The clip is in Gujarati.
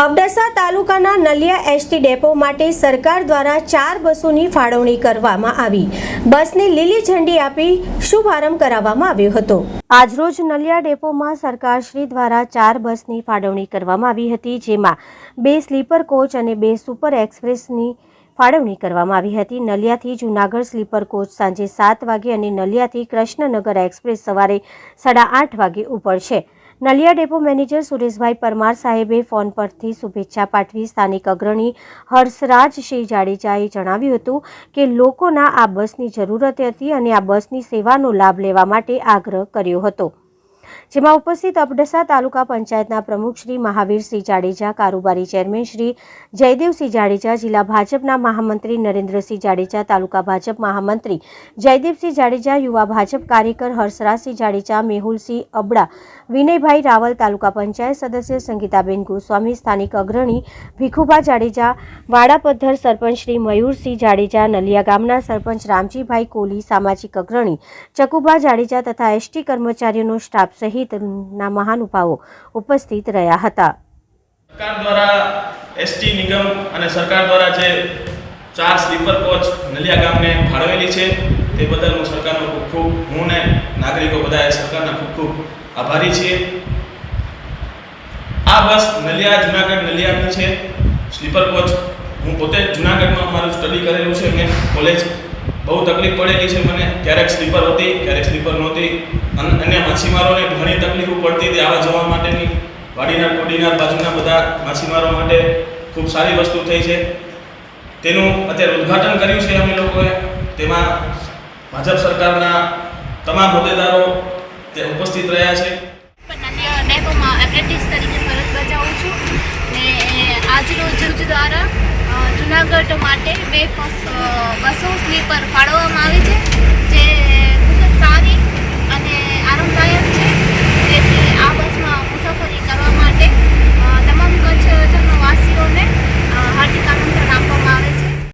અબડાસા તાલુકાના નલિયા એસટી ડેપો માટે સરકાર દ્વારા ચાર બસોની ફાળવણી કરવામાં આવી. બસને લીલી ઝંડી આપી શુભારંભ કરાવવામાં આવ્યો હતો. આજરોજ નલિયા ડેપોમાં સરકારશ્રી દ્વારા ચાર બસની ફાળવણી કરવામાં આવી હતી, જેમાં બે સ્લીપર કોચ અને બે સુપર એક્સપ્રેસની ફાળવણી કરવામાં આવી હતી. નલિયાથી જૂનાગઢ સ્લીપર કોચ સાંજે સાત વાગે અને નલિયાથી કૃષ્ણનગર એક્સપ્રેસ સવારે સાડા આઠ વાગે ઉપડશે નલિયા ડેપો મેનેજર સુરેશભાઈ પરમાર સાહેબે ફોન પરથી શુભેચ્છા પાઠવી સ્થાનિક અગ્રણી હર્ષરાજસિંહ જાડેજાએ જણાવ્યું હતું કે લોકોના આ બસની જરૂરત હતી અને આ બસની સેવાનો લાભ લેવા માટે આગ્રહ કર્યો હતો. જેમાં ઉપસ્થિત અબડસા તાલુકા પંચાયતના પ્રમુખ શ્રી મહાવીરસિંહ જાડેજા, કારોબારી ચેરમેન શ્રી જયદેવસિંહ જાડેજા, જિલ્લા ભાજપના મહામંત્રી નરેન્દ્રસિંહ જાડેજા, તાલુકા ભાજપ મહામંત્રી જયદેવસિંહ જાડેજા, યુવા ભાજપ કાર્યકર હર્ષરાજસિંહ જાડેજા, મેહુલસિંહ અબડા, વિનયભાઈ રાવલ તાલુકા પંચાયત સદસ્ય સંગીતાબેન ગોસ્વામી, સ્થાનિક અગ્રણી ભીખુભા જાડેજા વાડાપદ્ધર સરપંચ શ્રી મયુરસિંહ જાડેજા, નલિયા ગામના સરપંચ રામજીભાઈ કોલી, સામાજિક અગ્રણી ચકુભા જાડેજા તથા એસટી કર્મચારીઓનો સ્ટાફ સહિતના મહાનુભાવો ઉપસ્થિત રહ્યા હતા. સરકાર દ્વારા એસટી નિગમ અને સરકાર દ્વારા જે ચાર સ્લીપર કોચ નલિયા ગામને ફાળવેલી છે, તે બદલ હું સરકારનો ખૂબ ખૂબ, હું ને નાગરિકો બધાએ સરકારના ખૂબ ખૂબ આભારી છીએ. આ બસ નલિયા જુનાગઢ નલિયાની છે. સ્લીપર કોચ હું પોતે જુનાગઢમાં મારું સ્ટડી કરેલું છે, મેં કોલેજ બહુ તકલીફ પડેલી છે મને. ક્યારેક સ્લીપર હતી, ક્યારેક સ્લીપર નહોતી. અને, અન્ય માછીમારોને ઘણી તકલીફો પડતી હતી આવા જવા માટેની. વાડીના, કોડીના, બાજુના બધા માછીમારો માટે ખૂબ સારી વસ્તુ થઈ છે. તેનું અત્યારે ઉદ્ઘાટન કર્યું છે અમે લોકોએ. તેમાં ભાજપ સરકારના તમામ હોદ્દેદારો તે ઉપસ્થિત રહ્યા છે. એપ્રેન્ટિસ તરીકે દ્વારા માટે બે બસો સ્લીપર ફાળવવામાં આવી છે.